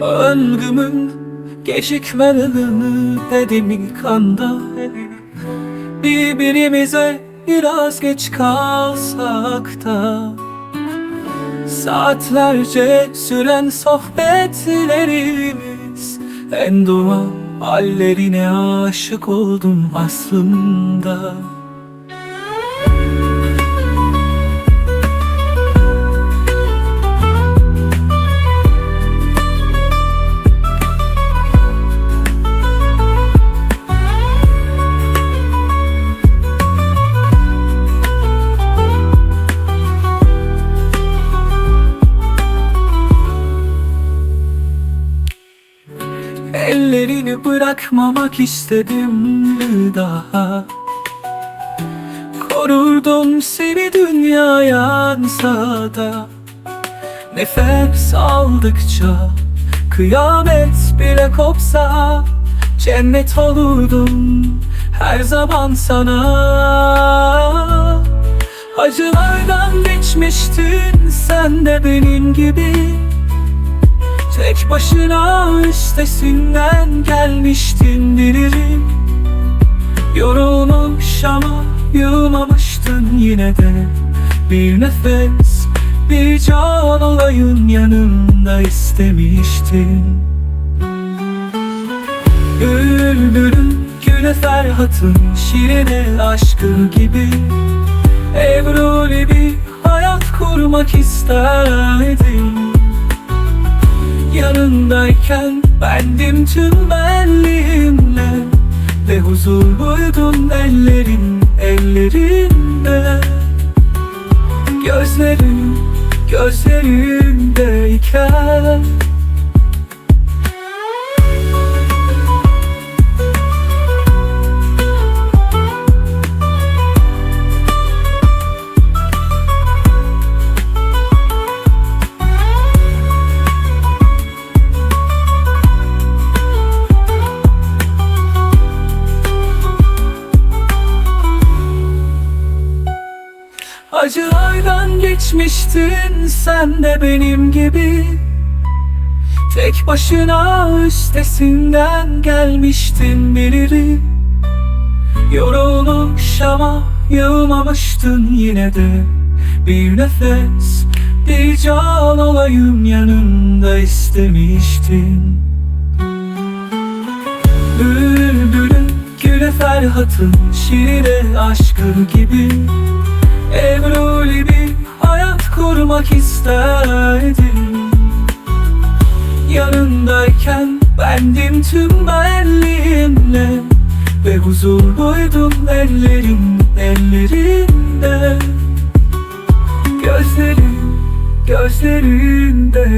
Ömrümün gecikmelerini dedim ilk anda. Birbirimize biraz geç kalsak da Saatlerce süren sohbetlerimiz En dua hallerine aşık oldum aslında Ellerini bırakmamak istedim daha. Korurdum seni dünya yansa da. Nefes aldıkça Kıyamet bile kopsa Cennet olurdum her zaman sana. Acılardan geçmiştin sen de benim gibi Tek başına üstesinden gelmiştin bilirim Yorulmuş ama yılmamıştın yine de. Bir nefes, bir can olayım yanımda istemiştin. Bülbülün güle Ferhat'ın şirine aşkı gibi. Ebruli bir hayat kurmak isterdim Yanındayken bendim tüm benliğimle Ve huzur buydum ellerin ellerinde. Gözlerim gözlerindeyken Acılardan geçmiştin sen de benim gibi. Tek başına üstesinden gelmiştin bilirim Yorulmuş ama yılmamıştın yine de. Bir nefes, bir can olayım yanında istemiştin. Bülbülün güle Ferhat'ın şirine aşkı gibi kurmak isterdim. Yanındayken bendim tüm benliğimle Ve huzur buydum ellerin ellerinde. Gözlerim gözlerindeyken